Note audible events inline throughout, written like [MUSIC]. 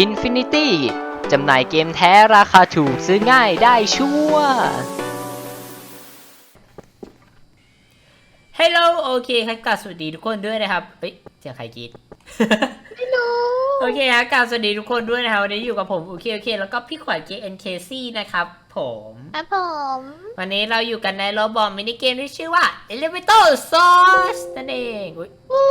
Infinity จำหน่ายเกมแท้ราคาถูกซื้อง่ายได้ชัวร์ฮัลโหลโอเคครับกราบสวัสดีทุกคนด้วยนะครับเฮ้ยเสียงใครกรีดไม่รู้โอเคครับกราบสวัสดีทุกคนด้วยนะครับวันนี้อยู่กับผมโอเคโอเค แล้วก็พี่ขวัญ JNKC นะครับผม ครับผมวันนี้เราอยู่กันในโรบอทมินิเกมที่ชื่อว่า Elevator Source นั่นเองอุ๊ยอู้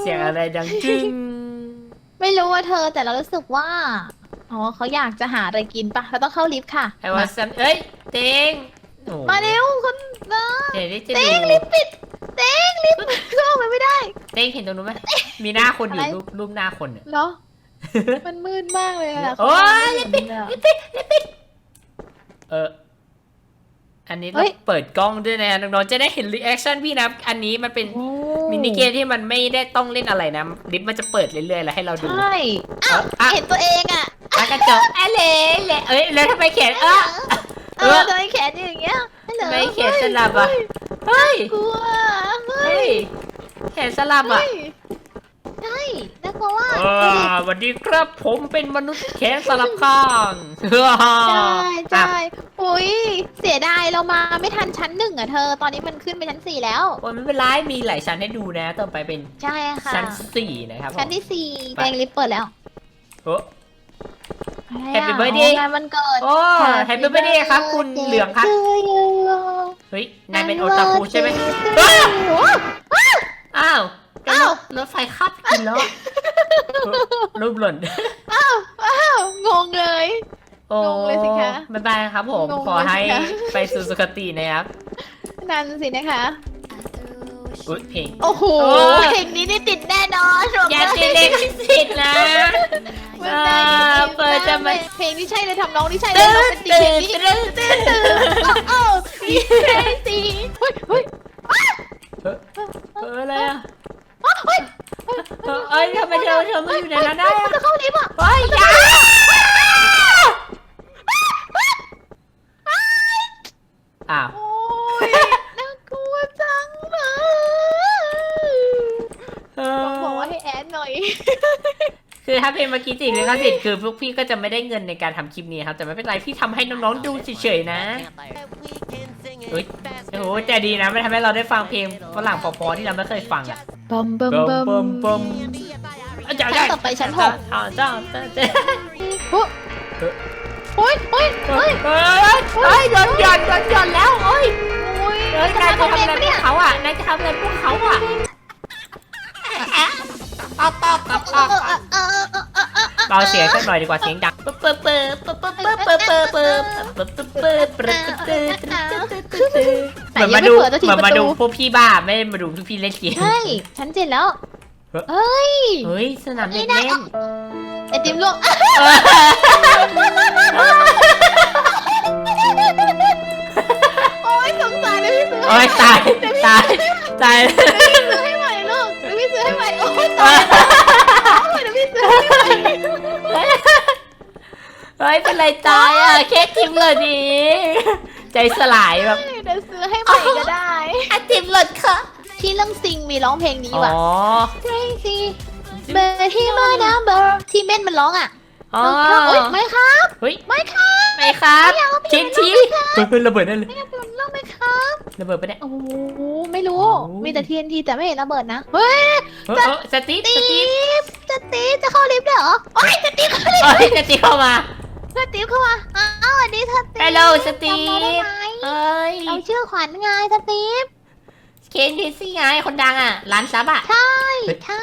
เสียงอะไรดังจึ้ง ไม่รู้ว่าเธอแต่เรารู้สึกว่า อ๋อเขาอยากจะหาอะไรกินปะเราต้องเข้าลิฟต์ค่ะ ไอ้ว่าซัมเอ้ยเต็งโอ้มาเร็วคนนะเดี๋ยวนี้จะเต้ดูงลิฟต์ปิดเต้งลิฟต์เข้าไปไม่ได้ เต็งเห็นตรงนู้นไหมมีหน้าคนอยู่อะไร รูปรูปหน้าคนเนี่ย เหรอ มันมืดมากเลยอะโอ๊ยเขาไม่เห็นอะเออ อันนี้เราเปิดกล้องด้วยนะน้องๆจะได้เห็นรีแอคชั่นพี่นะอันนี้มันเป็นโอ้มินิเกมที่มันไม่ได้ต้องเล่นอะไรนะลิฟต์มันจะเปิดเรื่อยๆแล้วให้เราดูใช่อ้าวอะเห็นตัวเองอะอะกระจกอะไรเลยเอ้ยแล้วทำไมเขียนเออ เออทำไมแขนอยู่อย่างเงี้ยฮัลโหลทำไมเขียนสลับอะเฮ้ยกลัวเฮ้เฮ้ยยเขียนสลับอะเฮ้ยใช่น่ากลัวว่าเออสวัสดีครับผมเป็นมนุษย์แขนสลับข้างใช่อะใช่ อุ้ยเสียดายเรามาไม่ทันชั้นหนึ่งอะเธอ ตอนนี้มันขึ้นไปชั้นสี่แล้ว โอ้ยไม่เป็นไรมีหลายชั้นให้ดูนะต่อไปเป็นใช่ค่ะ ชั้นสี่นะครับผม ชั้นที่สี่ไป แดงลิฟต์เปิดแล้วโอ้อะไรอะ Happy birthday งานวันเกิดโอ้แฮปปี้เบ t ร์ a เดย์ครับ คุณเหลืองครับ เฮ้ยนายเป็นโอตาคุใช่ไหม อ้าว อ้าวอ้าว รถไฟขับกินแล้วอะรูปหล่น อ้าวอ้าวงงเลย โอ้งงเลยสิคะบ๊ายบายครับผม งงขอให้เลยสิคะไปสู่สุคตินะครับ นั่นสินะคะ อุ๊ยเพลง โอ้โหโอ้ยเพลงนี้นี่ติดแน่นอนบอกอย่าเลตีเล็กสิทธิ์นะ มันเอได้อเปิดจะมา เพลงที่ใช่เลยทำน้องที่ใช่เลยตื่น้องนเป็นดีตื่นนี่ตื่นตื่นตื่นโอ้ดีสิเฮ้ยเฮ้ยเอออะไรอะเฮ้ยเออเอ้ยทำไมเธอเธอมาอยู่ในนั้นได้มัอะนจะเข้าลิฟต์อะเฮ้ยอย่าอ้าว โอ้ยน่ากลัวจังเลย เอ ต้องบอก อ ว่าให้แอดหน่อย คือ ถ้าเพลงเมื่อกี้ติดลิขสิทธิ์คือพวกพี่ก็จะไม่ได้เงินในการทำคลิปนี้ครับแต่ไม่เป็นไรพี่ทำให้น้องๆดูเฉยๆนะเฮ้ยโอ้โหแต่ดีนะมันทำให้เราได้ฟังเพลงฝรั่งเพอๆที่เราไม่เคยฟังอะบัมบัมบัมบัมบัมอาจารย์ชั้นต่อไปชั้นหกอ่าจ้าจ้าจ้าโอ้ยโอ้ยเฮ้โอ้ยยเฮ้ยเฮ้ยโดนหย่อนโดนหย่อนแล้วเฮ้ยโอ้ยเฮ้ยนายจะทำอะไรพวกเขาอะนายจะทำอะไรพวกเขาอะเอาต่อกับเอต่ออเออ เออเออเออเออเบาเสียงสักหน่อยดีกว่าเสียงดังปึ๊บปึ๊บปึ๊บปึ๊บปึ๊บปึ๊บปึ๊บปึ๊บปึ๊บปึ๊บปึ๊บปึ๊บปึ๊บปึ๊บปึ๊บเหมือนมาดูเหมือนมาดูพวกพี่บ้าไม่ได้มาดูพวกพี่เล่นเกมใช่ชั้นเจ็ดแล้วเฮ้ยเฮ้ยสนามเด็กเล่นไอติมลวกโอ้ยสงสารเลยพี่ซื้อโอ้ยตายตายตายซื้อให้ใหม่ลูกเดี๋ยวพี่ซื้อให้ใหม่โอ้ยตาย เดี๋ยวพี่ซื้อให้ใหม่เฮ้ยเป็นไรตายอะแค่ทิมเลยดีใจสลายแบบเดี๋ยวซื้อให้ใหม่ก็ได้อะทิมหลดค่ะที่เรื่องซิงมีร้องเพลงนี้อ๋อว่ะ Crazy but he my number ที่เม่นมันร้องอะอ๋อโอ๊ยไม่ครับเฮ้ยไม่ครับ ไม่ครับ ไม่เอาไม่เอาชิ้นชี้ไม่เอาเฮ้ยระเบิดนั่นเลยไม่ค รับร้องไหมครับระเบิดไปะเนี่ยโอ้โหไม่รู้โอ้มีแต่ TNT แต่ไม่เห็นระเบิดนะ เฮ้ย เออเออสตีฟสตีตีฟฟจะตีฟจะเข้าลิฟต์เหรอ โอ้ยจะตีฟเข้าลิฟต์เอ้ยสตีฟเข้ามา จะตีฟเข้ามาอ้าวสวัสดีสตีฟ Hello สตีฟจำเราได้ไหมเอ้ยเราชื่อขวัญไงสตีฟ เคนดิซี่ไงคนดังอะร้านซับอะ ใช่ เฮ้ยใช่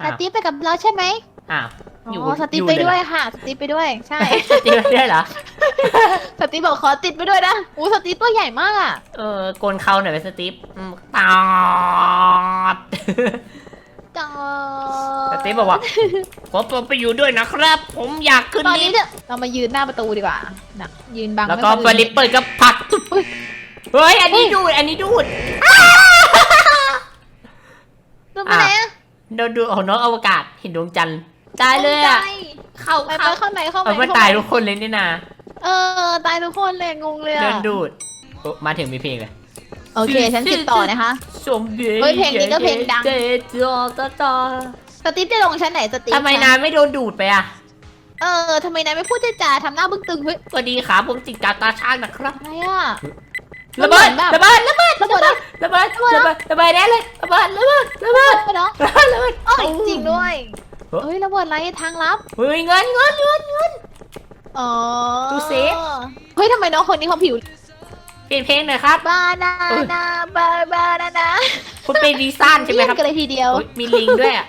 อะสอ้าวตีฟไปกับเราใช่ไหม อ้าว อยู่อ๋อสตีฟอยู่ไปเลด้วยเหรอค่ะ สตีฟไปด้วย ใช่ สตีฟไปด้วยเหรอ สตีฟบอกขอติดไปด้วยนะอู้สตีฟตัวใหญ่มากอะ เออโกนเขาหน่อยเป็นสตีฟอืมปาดจอสตีฟบอกว่าผมผมไปอยู่ด้วยนะครับ ผมอยากขึ้นตอนลินี้ฟต์เนี่ยเรามายืนหน้าประตูดีกว่านะยืนบังแล้วก็ไม่เปิดลิฟต์เปิดก็ผลักเฮ้ยอันนี้ดูดอันนี้ดูด ดูมาไหนอะ โดนดูโอ้โหน้องอวกาศเห็นดวงจันทร์ ตายเลยอะ เข้าไปไปเข้าเข้าไหนเข้าไหนเอาไม่ตายทุกคนเลยนี่นาเออ ตายทุกคนเลยงงเลยโดอะนดูดโอ้มาถึงมีเพลงเลย โอเค ฉันติดต่อนะคะ สมเด็จเฮ้ยเพลงนี้ก็เพลงดัง เจจอตอตอสตีฟจะลงชั้นไหนสตีฟทำไมนายไม่โดนดูดไปอะเออทำไมนายไม่พูดจาๆทำหน้าบึ้งตึงเฮ้ยสวัสดีครับผมจิตกาตาช่างนะครับอะไรอะระเบิดมันเหมือนแบบ ระเบิดระเบิดระเบิดอะระเบิดระเบิดระเบิดแน่เลยระเบิดระเบิดระเบิดไปเนาะระเบิดระเบิดโอ้ยจริงด้วย เฮ้ยเฮ้ยระเบิดอะไรทางลับเฮ้ยเงินเงินเงินเงิน อ๋อดูเซฟเฮ้ยทำไมน้องคนนี้เขาผิวเปลี่ยนเพลงหน่อยครับบานาเอ้ยนาบาบานานาคุณเป็นดีซ่านใช่ไหมครับเลี่ยนกันเลยทีเดียวเฮ้ยมีลิงด้วยอะ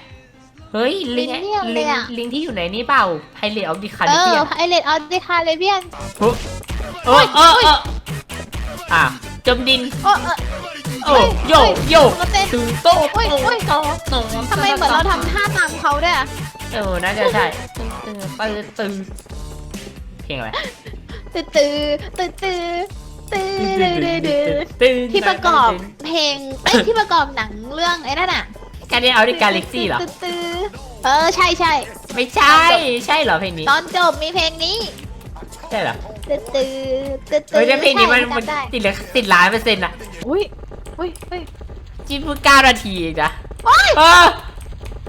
เฮ้ยลิงเป็นเนี่ยเลลิยงอะลิงที่อยู่ไหนนี่เปล่าไพเรตออฟดิคาเอริเบีอยนไอเลดออเดคาเลเบียนเออเออเอออะจมดิน โอ้เออโยโยต้นตื่นโต๊ะโอ้ยโอ้ยต๊ะโต๊ะทำไมเหมือนเราทำท่าตามเขาด้วยอะเออน่าจะใช่ตื่นตื่นตื่นเพลงอะไรตื้อตื้อตื้อตื้อตื้อตื้อตื้อตื้อที่ประกอบเพลงเอ้ยที่ประกอบหนังเรื่องไอ้นั่นน่ะการเดียเอาดิกาแล็กซี่เหรอตื้อเออใช่ใช่ไม่ใช่ใช่เหรอเพลงนี้ ตอนจบมีเพลงนี้ใช่เหรอตื้อตื้อตื้อเฮ้ยแต่เพลงนี้มันติดเลือติดหลายเปอร์เซ็นต์อะอุ้ย อุ้ยอุ้ยจิ้มเพิ่งเก้านาทีเองจ้ะโอ้ยเออ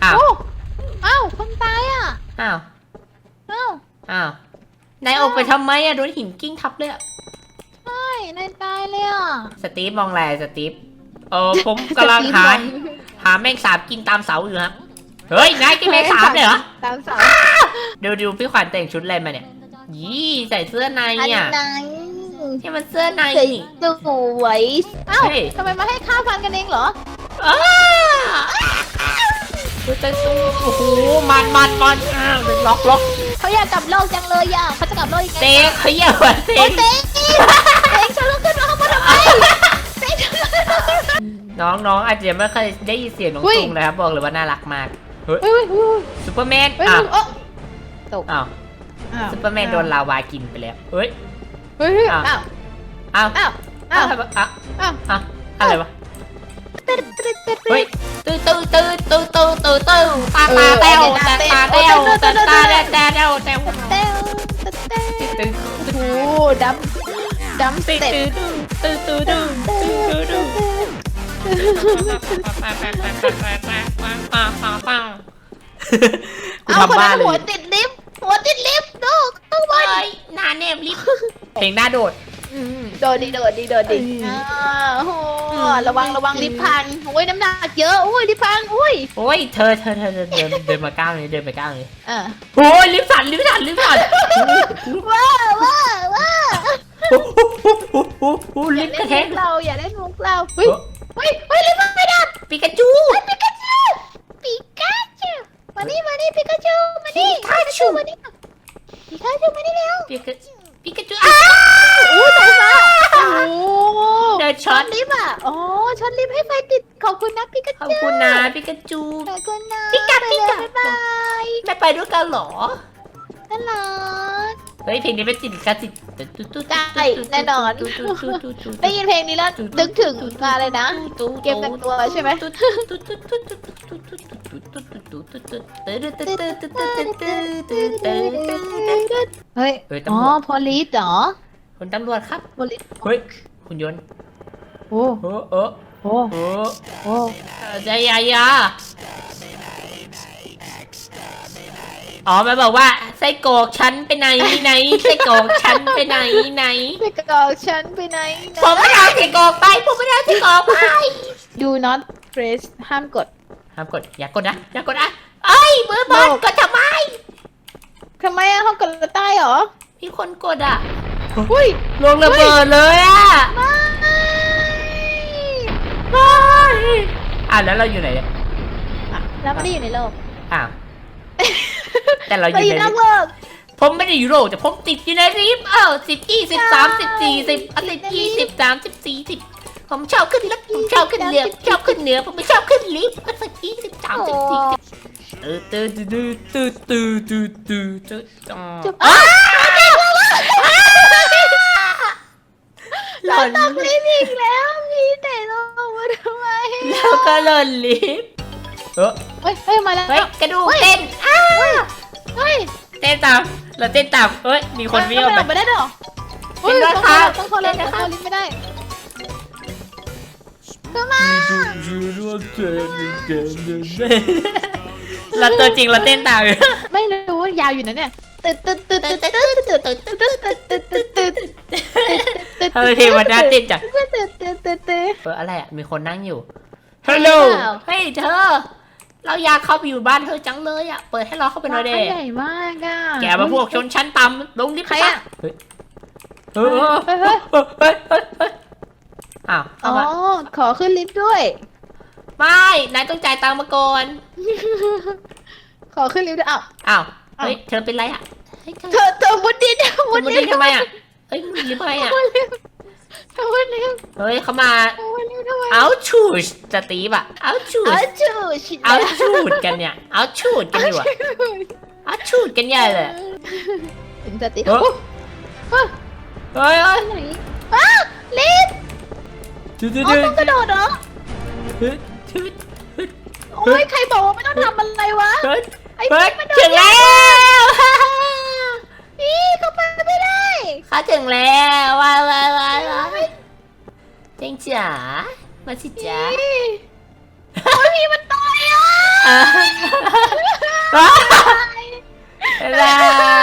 อ้าวโอ้อ้าวคนตายอะอ้าวอ้าวอ้าวนายออกไปทำไมอะโดนหินกิ้งทับเลยอะใช่นายตายเลยอะสตีฟมองแลสตีฟเออผมกำลังหาหาแมงสาบกินตามเสาอยู่ครับเฮ้ยนายกินแมงสาบเลยเหรอตามเสาดูดูพี่ขวัญแต่งชุดอะไรมาเนี่ยยี่ใส่เสื้อในอันอะไหน ที่มันเสื้อในใส่นี่สวยอ้าวเฮ้ยทำไมมาให้ข้าวฟันกันเองเหรอ อ้าดูแต่ตู้โอ้โหมันมันมันอ้าวล็อกล็อกเขาอยากกลับโลกจังเลยอะเขาจะกลับโลกยังไงเต้ขยับว่ะเต้โอ้เต้เต้ฉันลุกขึ้นมาข้างบนทำไมเต้ฉันลุกขึ้นมาข้างบนน้องน้องอาจจะไม่เคยได้ยินเสียงน้องอุ้ยตุงเลยครับบอกเลยว่าน่ารักมากเฮ้ยเฮ้ยเฮ้ยซูเปอร์แมนเฮ้ยอ้าวเฮ้ยตกอ้าวอ้าวซูเปอร์แมนโดนลาวากินไปแล้วเฮ้ย เฮ้ยเฮ้ยอ้าวอ้าวอ้าวอ้าวอ้าอ้าววอ้าวอ้าวอ้าวอะไรวะตึ๊ดตึ๊ดตึ๊ดเฮ้ยตื้อตื้อตื้อตื้อตื้อตื้อตื้อตาตาเต้วตาตาเต้วตาตาเต้วเต้วเต้วเต้วเต้วเต้วเต้วตื้อโอ้โหดำดำตื้อเต็ตื้อตื้อตื้อตื้อตื้อตื้อตื้อเอาคนนั้นหัวติดลิฟต์หัวติดลิฟต์ดูข้างบนเฮ้ยหน้าเนมลิฟ เพลงหน้าโดด โดดดิโดดดิโดดดิอ่าโอ้โหระวังระวังลิฟต์พังโอ้ยน้ำหนักเยอะอุ้ยลิฟต์พังอุ้ยโอ้ยเธอเธอเธอเดินเดินมาก้าวนี้เดินไปก้าวนี้อ่าโอ้ยลิฟต์สั่นลิฟต์สั่นลิฟต์สั่นว้าว้าว้าลิอย่าฟต์กเล่ระนแทมุกกเราอย่าเล่นมุกเราเฮ้ยเฮ้ยเฮ้ยลิฟต์ไม่ดับปิกาจู ปิกาจูปิกาจูมานี่มานี่ปิกาจูมานี่ปิกาจูมานี่ปิกาจูมานี่เร็ว ปิกาปิกาจูอ้า อู้สายฟ้าโอ้โห เดินช็ ช็ อ อ ต ตลิฟต์อะอ๋อช็อตลิฟต์ให้ไฟติดขอบคุณนะปิกา ขอบ จู คุณ นะปิกาจูขอบคุณนะปิกาปิกาบ๊ายบายไม่ไปด้วยกันเหรอ น่ารักเฮ้ยเพลงนี้เป็นจิตกาจิตได้แน่นอนได้ยินเพลงนี้แล้วนึกถึงมาเลยนะ เกมกันตัวใช่ไหมเฮ้ย เฮ้ยอ๋ตำอรวจพอลิสเหรอ คุณตำรวจครับ พอลิสเฮ้ยคุณยนต์โอ้ เออเออ โอ้เออโอ้ใจยายาอ๋อมาบอกว่าไส้กรอกฉันไปไหนไหนไส้กรอกฉันไปไหนไหนไปกอกฉันไปไหนนะผมไม่ได้เอาไส้กรอกไปผมไม่ได้เอาไส้กรอกไป Do not press ห้ามกดห้ามกดอย่ากดนะอย่ากดนะเอ้ยมือบอลกดทำไมทำไมอะห้ามกดใต้เหรอมีคนกดอะอุ้ยลงระเบิดเลยอะไม่ เฮ้ยอะแล้วเราอยู่ไหนเนี่ยอะเราไม่ได้อยู่ในโลกอ้าวแต่เราอเรายู่อยู่ในนอกโลก ผมไม่ได้อยู่โลกแต่ผมติดอยู่ในลิฟต์เออสิบยี่สิบสามสิบสี่สิบอะสิบยี่สิบสามสิบสี่สิบผมชอบขึ้นลิฟต์ผมชอบขึ้นเรือชอบขึ้นเหนือผมไม่ชอบขึ้นลิฟต์ก็สิบยี่สิบสามสิบสี่สิบเออตื้อตื้อตื้อตื้อตื้อตื้อตื้อตื้อจุ๊บอ้าเราต กลิฟต์อีกแล้วมีแต่ลงมาทำไมแล้วก็หล่นลิฟต์เออเฮ้ยเฮ้ยมาแล้วเฮ้ยกระดูกเต้นอ้าเฮ้ยเต้นตามเราเต้นตามเฮ้ยมีคนวิ่งออกเาไปไปได้ด้วยเหรอเห็นด้วยครับต้องเข้าแล้วเห็นต้องด้วยครับเข้าลิฟต์ไม่ได้ก็มาดูดูว่าเจอเจอเจอแล้วตัวจริงเราเต้นตามอยู่ไม่รู้ว่ายาวอยู่นะเนี่ยตึ๊ดตึ๊ดตึ๊ดตึ๊ดตึ๊ดตึ๊ดตึ๊ดตึ๊ดตึ๊ดตึ๊ดตึ๊ดตึ๊ดตึ๊ด ทำไมเพลงมันน่าเต้นจังตึ๊ดตึ๊ดตึ๊ดตึ๊ดตึ๊ดเอออะไรอะ มีคนนั่งอยู่ ฮัลโหลเปล่าเฮ้ยเธอ เราอยากเข้าไปอยู่บ้านเธอจังเลยอะ เปิดให้เราเข้าไปหน่อยเด้ร้านใหญ่มากอะแกมาพวกชนชั้นต่ำลงลิฟต์ใครซอะเฮ้ยเออเออเฮ้ยเฮ้ยเฮ้ยเฮ้ยเฮ้ยอ้าวอ๋เข้าอมาขอขึ้นลิฟต์ด้วย ไม่ นายต้องจ่ายตังค์มาก่อน ขอขึ้นลิฟต์ด้วยอ้าว อ้าว เฮ้ย เธอเป็นไรอะเฮ้ยเธอเธอเธอมุดดินเธอคุมุณดมาดิดีนทำไมอะ เฮ้ยลิฟต์อะไรอะเธอมุดลิฟต์เฮ้ยเขามาเธอมุดลิฟต์ทำไมเอาชูดสตีฟอะ เอาชูเอาดจูชิเอาชูดกันเนี่ย เอาชูดกันดีกว่าเอาชูดกันใหญ่เลยถึงจะติดเฮ้ยโอ้เฮ้ยเฮ้ยเฮ้ยไหนอ้าลิฟต์ดูดูอ๋อดูต้องกระโดดเหรอเฮ้ยเฮ้ยโอ้ยใครบอกว่าไม่ต้องทำอะไรวะเฮ้ยไอ้เฮ้ยพี่มันโดถึนงแล้ว พี่เข้าไป ไม่ได้ข้าถึงแล้วว้ายว้ายว้ายว้ายเจงจ๋ามาสิจ๋าพี่โอ้ยพี่มันต่อยอะอะบ๊ายบา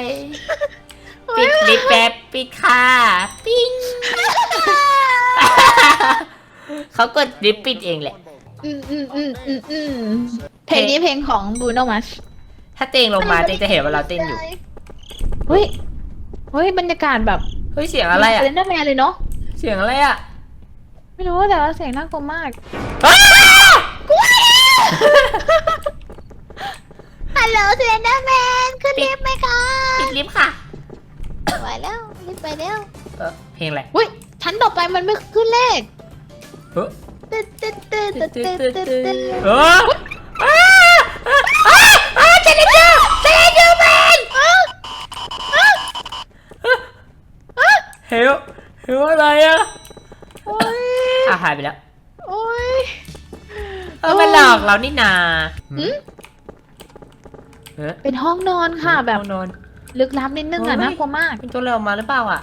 ยปิดลิฟต์แป๊บปิดค่ะปิ้งเขากดลิฟต์ปิดเองแหละ อืมอืมอืมอืมอืมเพลงนี้เพลงของบูโนมัสถ้าเตงลงมาเตงจะเห็นว่าเราเต้นอยู่ เฮ้ย เฮ้ยบรรยากาศแบบเฮ้ยเสียงอะไรอะเลนเดอร์แมนเลยเนาะเสียงอะไรอะไม่รู้แต่ว่าเสียงน่ากลัวมากอ้าวฮัลโหลเซนเดอร์แมนขึ้นลิฟต์ไหมคะปิดลิฟต์ค่ะไปแล้วลิฟต์ไปแล้วเออเพลงอะไรอุ้ยชั้นต่อไปมันไม่ขึ้นเลขเฮ้ยตึ๊ดตึ๊ดตึ๊ดตึ๊ดตึ๊ดตึ๊ดตึ๊ดเอออ้าอ้าอ้าเจนเจอร์เจนเจอร์แมน เฮลเฮลอะไรอะโอ้ยอะหายไปแล้วโอ้ยเออมันหลอกเรานี่นาหืมเฮ้ยเป็นห้องนอนค่ะแบบห้องนอน ลึกลับนิดนึงอะเฮ้ย น่ากลัวมาก เป็นตัวอะไรออกมาหรือเปล่าอะ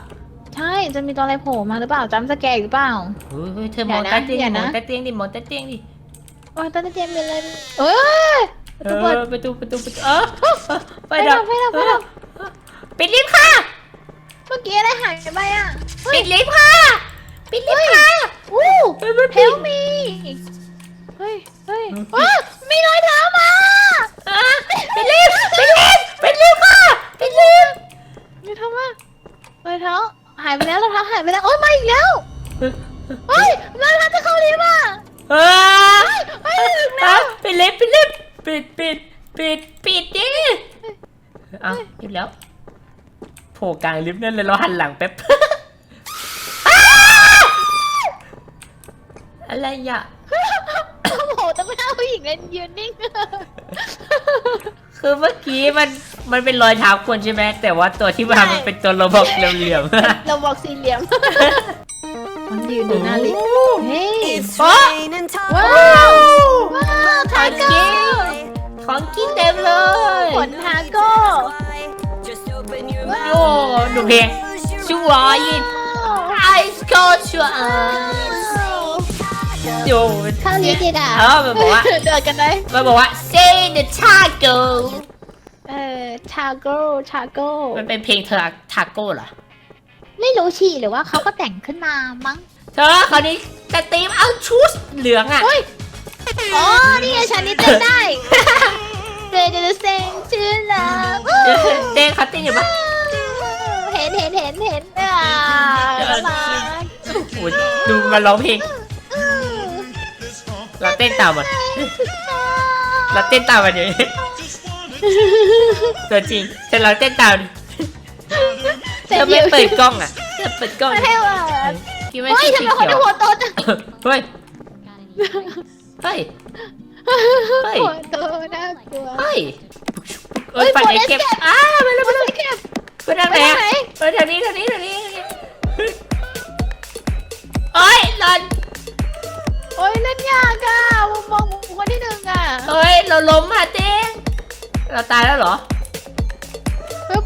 ใช่จะมีตัวอะไรโผล่มาหรือเปล่าจำสแกร์หรือเปล่า เฮ้ยเฮ้ยเธอมองอย่านะใต้เตียงอย่าดิมนะ องใต้เตียงดิมองใต้เตียงดิโอ้ยตอนนี้เจมเป็นอะไรเอ้ย เอประตูเปิด อประตูประตูประตูเออไปไปดัดับบไปดับไปดับปิดลิฟต์ค่ะเมื่อกี้อะไรหายไปอะปิดลิฟต์ค่ะ ปิดลิฟต์ค่ะ อู้เฮ้ยมันเฮปิด ลมีเฮ้ยเฮ้ยเออว้ามีรอยเท้ามาอะปิดลิฟต์ปิดลิฟต์ปิดลิฟต์ค่ะ ปิดลิฟต์มีเท้ามารอยเท้าหายไปแล้วรอยเท้าหายไปแล้วโอ้ยมาอีกแล้วเฮ้ยรอยเท้าจะเข้าลิฟต์อะเออเฮ้ยถึงอะแล้ว ปิดลิฟต์ปิดลิฟต์ปิดปิดปิดปิดดิเอ้าหยุดแล้วโผล่กลางลิฟต์นั่นเลยเราหันหลังแป๊บ อะไรอะ โอ้โหต้องไม่เอาผู้หญิงเล่นยืนนิ่ง คือเมื่อกี้มันมันเป็นรอยเท้าคนใช่ไหมแต่ว่าตัวที่มาใช่ มันเป็นตัวโรบอกเหลี่ยมๆเราบอกสี่เหลี่ยมมันยืนดูหน้าลิฟต์เฮ้ย It's Oh! raining ว้า time. ว ว้าวทาโก้ ของกินเต็มเลยผลทาโก้ Just open your โอ้ดูเพลง mouth. ชัวยินไอส์โคชัวร์โยเข้าลิฟต์ดีกว่าเออมันบอกว่าเดินกันได้มันบอกว่า say the taco เออทาโก้ทาโกมันเป็นเพลงเธอทาโก้เหรอ ไม่รู้ฉี่หรือว่าเขาก็แต่งขึ้นมามั้ง เธอคราวนี้สตีมเอาชุดเหลืองอะเฮ้ยอ๋อ นี่ไงฉันนี่เต้นได้เจเจเจเซงชื่อละเต้เขาเต้นอยู่ปะ เห็นเห็นเห็นเห็นอะน่ารักโอ้โหดูมันร้องเพลงเราเต้นตามมันเราเต้นตามมันอยู่ตัวจริงแต่เราเต้นตามดิเธอไม่เปิดกล้องอะเธอเปิดกล้องไม่ดิให้ว่าพี่ไม่เฮ้ยใช่ทำสีไมคนเขียวที่หัวโตจังเฮ้ยเฮ้ย เฮ้ย หัวโตน่ากลัว เฮ้ยเอ้ยปัดไอ้เก็บอ้าไปเลยไปเลยเก็บ ไปทางไหนอะไปทางนี้ทางนี้ทางนี้ทางนี้เอ้ยหลอนโอ้ยเล่นยากอะมุมมองมุมคนที่หนึ่งอะเอ้ยเราล้มอะเต้งเราตายแล้วเหรอฮึบ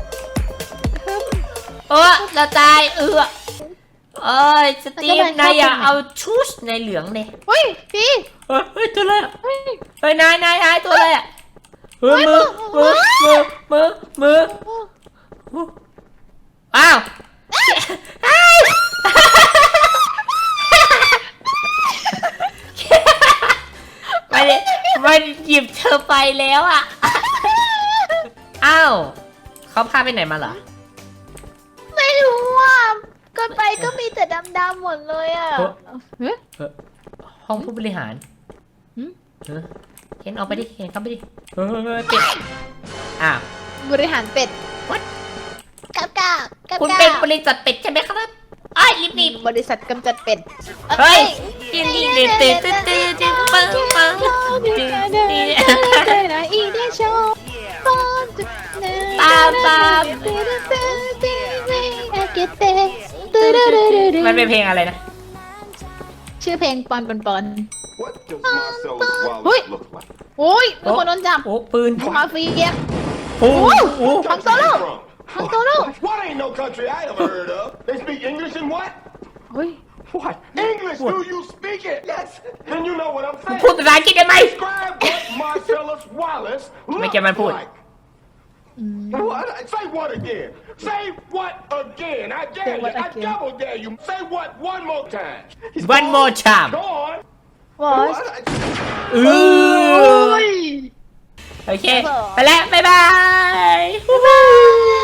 ฮึบเออเราตายเออเอ้ยสตีฟมันายอย่าเอาชุดในเหลืองเลยเฮ้ยพี่เฮ้ยเฮ้ยตัวอะไรอะเฮ้ยเฮ้ยนายนายนายตัวอะไรอะเฮ้ยมือมือมือมือมือ อ้าวมันมันหยิบเธอไปแล้วอะ อ้าว เขาพาไปไหนมาเหรอ ไม่รู้ว่าก็ไปก็มีแต่ดำๆหมดเลยอะเฮ้ย เฮ้ยห้องผู้บริหารหืมเออเห็นเอาไปดิ เห็นเข้าไปดิเออเป็ดอ้าว บริหารเป็ด What? กับกับกับคุณกับเป็นบริษัทเป็ดใช่ไหมครับอ้ายรีบหนีบริษัทกำจัดเป็ดเฮ้ยยินดีเต้นเต้นเต้นเต้นเต้นปังปังตึ๊ดตึ๊ดอีเดชอตามตามมันเป็นเพลงอะไรนะ ชื่อเพลงปอนปอนปอน What does Marcellus Oi. Wallace look like? โอ้ยมีคนโดนจับโอ้ปืนมาเฟียโอ้โห Han Solo. From? Han Solo. What ain't no country I ever heard of? They speak English and what? เฮ้ย What? English? Do you speak it? Yes. Then you know what I'm saying. พูดภาษาอังกฤษได้ไหม Describe what [LAUGHS] Marcellus Wallace Make looks him manพูด like. What? Say what again? Say what again? I dare Say you. what I again? double dare you. Say what one more time. He's One more time. Go on. วอช What? เออโอเค ไปแล้ว บ๊ายบาย บ๊ายบาย